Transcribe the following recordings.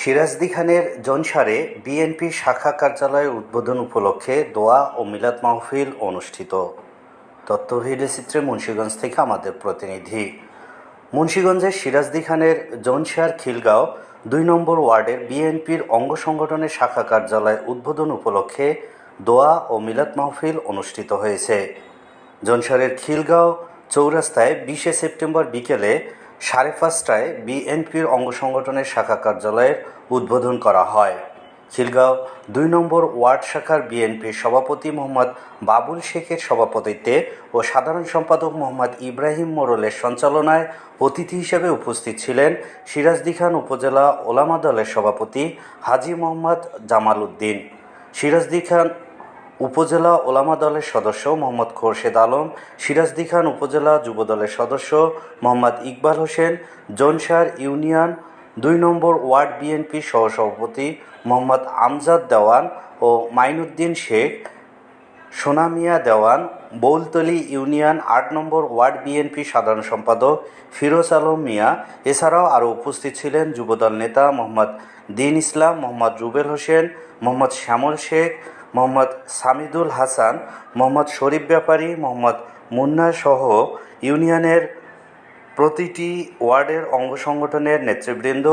সিরাজদি খানের জনসারে বিএনপি শাখা কার্যালয়ের উদ্বোধন উপলক্ষে দোয়া ও মিলাদ মাহফিল অনুষ্ঠিত। তথ্যভিডিও চিত্রে মুন্সীগঞ্জ থেকে আমাদের প্রতিনিধি। মুন্সীগঞ্জের সিরাজদি খানের জনসার খিলগাঁও দুই নম্বর ওয়ার্ডের বিএনপির অঙ্গ সংগঠনের শাখা কার্যালয় উদ্বোধন উপলক্ষে দোয়া ও মিলাদ মাহফিল অনুষ্ঠিত হয়েছে। জনসারের খিলগাঁও চৌরাস্তায় বিশে সেপ্টেম্বর বিকেলে সাড়ে পাঁচটায় বিএনপির অঙ্গ সংগঠনের শাখা কার্যালয়ের উদ্বোধন করা হয়। খিলগাঁও দুই নম্বর ওয়ার্ড শাখার বিএনপির সভাপতি মোহাম্মদ বাবুল শেখের সভাপতিত্বে ও সাধারণ সম্পাদক মোহাম্মদ ইব্রাহিম মোরলের সঞ্চালনায় অতিথি হিসেবে উপস্থিত ছিলেন সিরাজদি খান উপজেলা ওলামা দলের সভাপতি হাজি মোহাম্মদ জামাল উদ্দিন। সিরাজদি খান উপজেলা ওলামা দলের সদস্য মোহাম্মদ খোরশেদ আলম, সিরাজদি খান উপজেলা যুব দলের সদস্য মোহাম্মদ ইকবাল হোসেন জনসার ইউনিয়ন দুই নম্বর ওয়ার্ড বিএনপির সহসভাপতি মোহাম্মদ আমজাদ দেওয়ান ও মাইনুদ্দিন শেখ, সোনামিয়া দেওয়ান, বৌলতলি ইউনিয়ন আট নম্বর ওয়ার্ড বিএনপি সাধারণ সম্পাদক ফিরোজ আলম মিয়া। এছাড়াও আরও উপস্থিত ছিলেন যুবদল নেতা মোহাম্মদ দিন ইসলাম, মোহাম্মদ রুবেল হোসেন, মোহাম্মদ শ্যামল শেখ মোহাম্মদ সামিদুল হাসান, মোহাম্মদ শরীফ ব্যাপারী, মোহাম্মদ মুন্না সহ ইউনিয়নের প্রতিটি ওয়ার্ডের অঙ্গ সংগঠনের নেতৃবৃন্দ,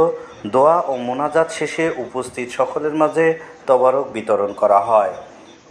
দোয়া ও মোনাজাত শেষে উপস্থিত সকলের মাঝে তবারক বিতরণ করা হয়।